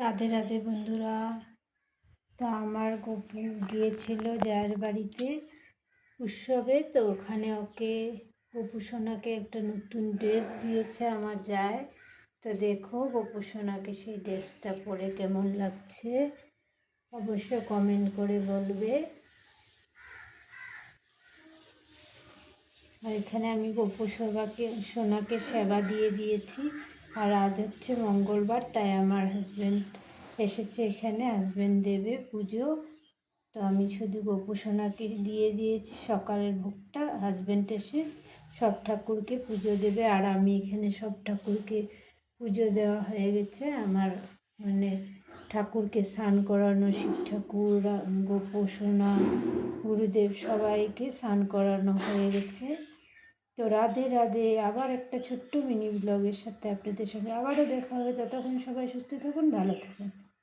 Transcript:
রাধে রাধে বন্ধুরা। তা আমার গপু গিয়েছিল যার বাড়িতে উৎসবে, তো ওখানে ওকে, গপু সোনাকে একটা নতুন ড্রেস দিয়েছে আমার যায় তো দেখো গপু সোনাকে সেই ড্রেসটা পরে কেমন লাগছে, অবশ্য কমেন্ট করে বলবে। আর এখানে আমি গপু সোনাকে সোনাকে সেবা দিয়ে দিয়েছি। আর আজ হচ্ছে মঙ্গলবার, তাই আমার হাজব্যান্ড এসেছে এখানে। হাজব্যান্ড দেবে পুজো। তো আমি শুধু গোপু সোনাকে দিয়ে দিয়েছি সকালের ভোগটা। হাজব্যান্ড এসে সব ঠাকুরকে পুজো দেবে। আর আমি এখানে সব ঠাকুরকে পুজো দেওয়া হয়ে গেছে। আমার মানে ঠাকুরকে স্নান করানো, শিব ঠাকুর গোপু সোনা গুরুদেব সবাইকে স্নান করানো হয়ে গেছে। তো রাধে রাধে, আবার একটা ছোট্ট মিনি ব্লগের সাথে আপনাদের সঙ্গে আবারও দেখা হবে। ততক্ষণ সবাই সুস্থ থাকুন, ভালো থাকুন।